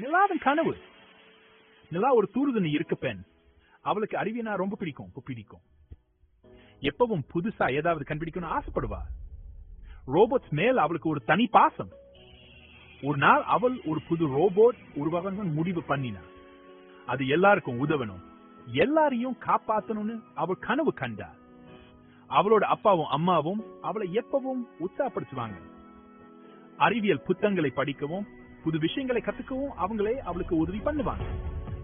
நிலாவின் கனவு. நிலா ஒரு தூர்தனி இருக்க பெண். அவளுக்கு அறிவியனா ரொம்ப பிடிக்கும் பிடிக்கும். எப்பவும் புதுசா ஏதாவது கண்டுபிடிக்கணும்னு ஆசைப்படுவா. ரோபோட்ஸ் மேல் அவளுக்கு ஒரு தனி பாசம். ஒரு நாள் அவள் ஒரு புது ரோபோட் உருவாகணும்னு முடிவு பண்ணினா. அது எல்லாருக்கும் உதவணும். எல்லாரையும் காப்பாத்தணும்னு அவள் கனவு கண்டா. அவளோட அப்பாவும் அம்மாவும் அவளை எப்பவும் உற்சாகப்படுத்துவாங்க. அறிவியல் புத்தகங்களை படிக்கவும் புது விஷயங்களை கத்துக்கவும் அவங்களே அவளுக்கு உதவி பண்ணுவாங்க.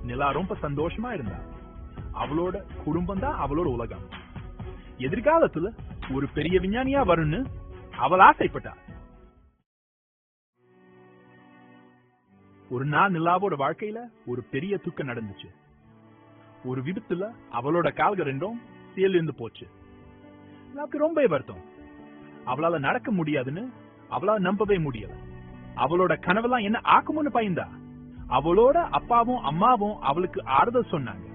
நிலா ரொம்ப சந்தோஷமா இருந்தா. அவளோட குடும்பம் தான் அவளோட உலகம். எதிர்காலத்துல ஒரு பெரிய விஞ்ஞானியா வரும்னு அவள் ஆசைப்பட்டா. ஒரு நாள் நிலாவோட வாழ்க்கையில ஒரு பெரிய துக்கம் நடந்துச்சு. ஒரு விபத்துல அவளோட கால்கள் ரெண்டும் சேர்ந்து போச்சு. நமக்கு ரொம்ப வருத்தம். அவளால நடக்க முடியாதுன்னு அவளால நம்பவே முடியல. அவளோட கனவெல்லாம் என்ன ஆக்கும்னு பயந்தா. அவளோட அப்பாவும் அம்மாவும் அவளுக்கு ஆறுதல் சொன்னாங்க.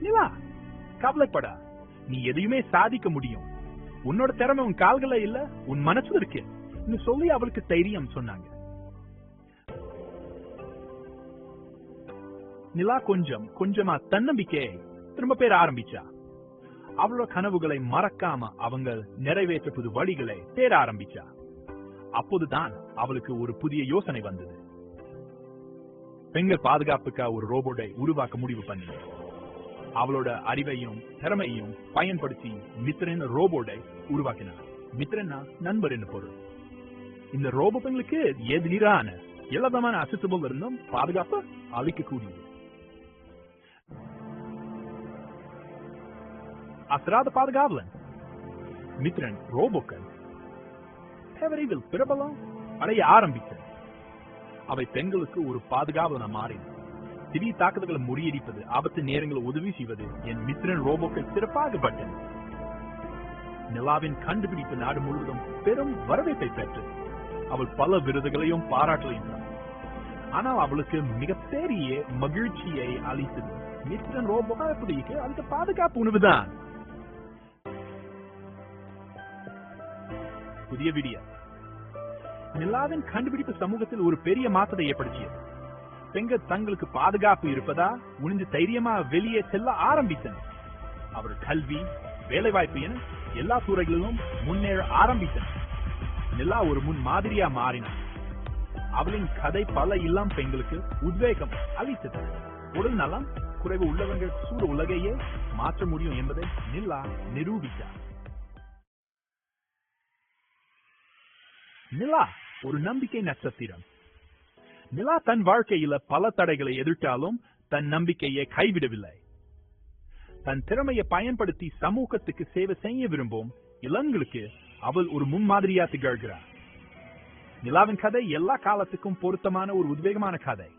நிலா கவலைப்படா. நீ எதையுமே சாதிக்க முடியும். உன்னோட திறமை உன் கால்கள இல்ல உன் மனசுல இருக்கு. சொல்லி அவளுக்கு தைரியம் சொன்னாங்க. நிலா கொஞ்சம் கொஞ்சமா தன்னம்பிக்கையை திரும்ப பேர ஆரம்பிச்சா. அவளோட கனவுகளை மறக்காம அவங்க நிறைவேற்ற புது வழிகளை தேட ஆரம்பிச்சா. அப்போதுதான் அவளுக்கு ஒரு புதிய யோசனை வந்தது. பெண்கள் பாதுகாப்புக்கா ஒரு ரோபோட்டை உருவாக்க முடிவு பண்ணி அவளோட அறிவையும் திறமையும் பயன்படுத்தி மித்ரன் ரோபோட்டை உருவாக்கினார். மித்ரன்னா நண்பர் என்று பொருள். இந்த ரோபோ பெண்களுக்கு எதிரான எல்லா விதமான இருந்தும் பாதுகாப்பு அளிக்கக்கூடியது. அசராத பாதுகாவலன். மித்ரன் ரோபோக்கள் விரைவில் பிரபலம் அடைய ஆரம்பித்தது அவை பெண்களுக்கு ஒரு பாதுகாவலன மாறின. திடீர் தாக்குதல்களை முறியடிப்பது ஆபத்து நேரங்களை உதவி செய்வது என் மித்ரன் ரோபோக்கள் சிறப்பாகப்பட்டன நிலாவின் கண்டுபிடிப்பு நாடு முழுவதும் பெரும் வரவேற்பை பெற்றது. அவள் பல விருதுகளையும் பாராட்டலையும் ஆனால் அவளுக்கு மிகப்பெரிய மகிழ்ச்சியை அளித்தது மித்ரன் ரோபோக்கு அந்த பாதுகாப்பு உணவுதான். புதிய விடிய. நிலாவின் கண்டுபிடிப்பு சமூகத்தில் ஒரு பெரிய மாற்றத்தை ஏற்படுத்தியது. பெண்கள் தங்களுக்கு பாதுகாப்பு இருப்பதா? உணிந்து தைரியமா வெளியே செல்ல ஆரம்பித்தனர். அவர் கல்வி வேலைவாய்ப்பு என எல்லா துறைகளிலும் முன்னேற ஆரம்பித்தனர். நிலா ஒரு முன் மாதிரியா மாறினார் அவளின் கதை பல இளம் பெண்களுக்கு உத்வேகம் அளித்தது. உடல் நலம் குறைவு உள்ளவர்கள் சூழ உலகையே மாற்ற முடியும் என்பதை நிலா நிரூபித்தார். நிலா ஒரு நம்பிக்கை நட்சத்திரம். நிலா தன் வாழ்க்கையில பல தடைகளை எதிர்த்தாலும் தன் நம்பிக்கையை கைவிடவில்லை. தன் திறமையை பயன்படுத்தி சமூகத்துக்கு சேவை செய்ய விரும்பும் இளங்களுக்கு அவள் ஒரு முன்மாதிரியா திகழ்கிறார் நிலாவின் கதை எல்லா காலத்துக்கும் பொருத்தமான ஒரு உத்வேகமான கதை.